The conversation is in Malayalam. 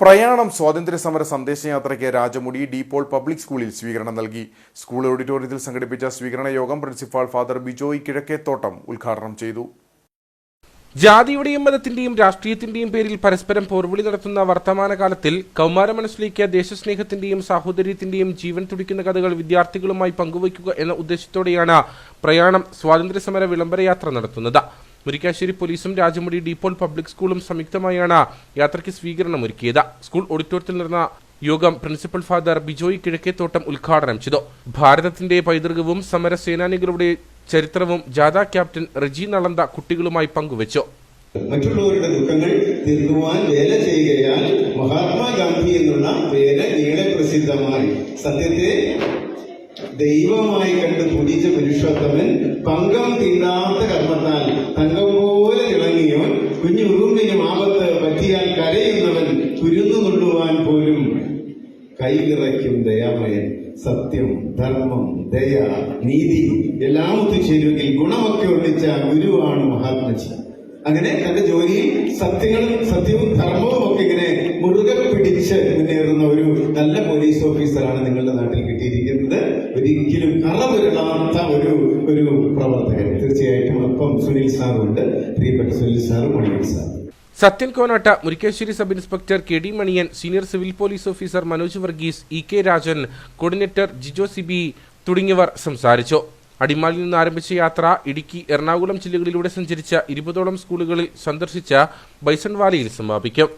പ്രയാണം സ്വാതന്ത്ര്യ സമര സന്ദേശയാത്രയ്ക്ക് രാജമുടി ഡീപോൾ പബ്ലിക് സ്കൂളിൽ സ്വീകരണം നൽകി. സ്കൂൾ ഓഡിറ്റോറിയത്തിൽ സംഘടിപ്പിച്ച സ്വീകരണ യോഗം പ്രിൻസിപ്പാൾ ഫാദർ ബിജോയ് കിഴക്കേത്തോട്ടം ഉദ്ഘാടനം ചെയ്തു. ജാതിയുടെയും മതത്തിന്റെയും രാഷ്ട്രീയത്തിന്റെയും പേരിൽ പരസ്പരം പോർവിളി നടത്തുന്ന വർത്തമാനകാലത്തിൽ കൗമാര മനസ്സിലേക്ക് ദേശസ്നേഹത്തിന്റെയും സാഹോദര്യത്തിന്റെയും ജീവൻ തുടിക്കുന്ന കഥകൾ വിദ്യാർത്ഥികളുമായി പങ്കുവയ്ക്കുക എന്ന ഉദ്ദേശത്തോടെയാണ് പ്രയാണം സ്വാതന്ത്ര്യ സ്വാതന്ത്ര്യസമര വിളംബരയാത്ര നടത്തുന്നത്. മുരിക്കാശ്ശേരി പോലീസും രാജമുടി ഡീപോൾ പബ്ലിക് സ്കൂളും സംയുക്തമായാണ് യാത്രയ്ക്ക് സ്വീകരണം ഒരുക്കിയത്. സ്കൂൾ ഓഡിറ്റോറിയത്തിൽ നടന്ന യോഗം പ്രിൻസിപ്പൽ ഫാദർ ബിജോയ് കിഴക്കേത്തോട്ടം ഉദ്ഘാടനം ചെയ്തു. ഭാരതത്തിന്റെ പൈതൃകവും സമരസേനാനികളുടെ ചരിത്രവും ജാഥ ക്യാപ്റ്റൻ റജി നളന്ത കുട്ടികളുമായി പങ്കുവച്ചു. മറ്റുള്ളവരുടെ ദുഃഖങ്ങൾ തീർക്കുവാൻ വേല ചെയ്യുകയാൽ മഹാത്മാഗാന്ധി എന്നുള്ള പേര് നീളെ പ്രസിദ്ധമായി. സത്യത്തെ ദൈവമായി കണ്ട് പൂജിച്ച പുരുഷോത്തമൻ പങ്കം തീണ്ടാത്ത കർമ്മത്താൽ തങ്കം കുഞ്ഞു ഉറുമ്പിനും ആപത്ത് പറ്റിയാൽ കരയുന്നവൻ തുരുന്നു കൊണ്ടുപോകാൻ പോലും കൈനിറയ്ക്കും ദയാമയൻ. സത്യം ധർമ്മം ദയ നീതി എല്ലാം ഒത്തുചേരുമെങ്കിൽ ഗുണമൊക്കെ ഒന്നിച്ച ഗുരുവാണ് മഹാത്മജി. അങ്ങനെ തന്റെ ജോലിയിൽ സത്യങ്ങളും സത്യവും ധർമ്മവും ഒക്കെ ഇങ്ങനെ മുറുകെ പിടിച്ച് മുന്നേറുന്ന ഒരു നല്ല പോലീസ് ഓഫീസറാണ് നിങ്ങളുടെ നാട്ടിൽ കിട്ടിയിരിക്കുന്നത്. ഒരിക്കലും കറ ഒരു ഒരു പ്രവർത്തകൻ. തീർച്ചയായിട്ടും ഒപ്പം സുനിൽ സാറുണ്ട്. പ്രിയപ്പെട്ട സുനിൽ സാറും മണിയൻ സാറും. Sathyan Konatta Murickassery sub inspector K D Maniyan senior civil police officer Manoj Varghese E K Rajan coordinator Jijo Sibi തുടങ്ങിയവർ സംസാരിച്ചു. അടിമാലിൽ നിന്ന് ആരംഭിച്ച യാത്ര ഇടുക്കി എറണാകുളം ജില്ലകളിലൂടെ സഞ്ചരിച്ച ഇരുപതോളം സ്കൂളുകളിൽ സന്ദർശിച്ച ബൈസൺ വാലിയിൽ സമാപിക്കും.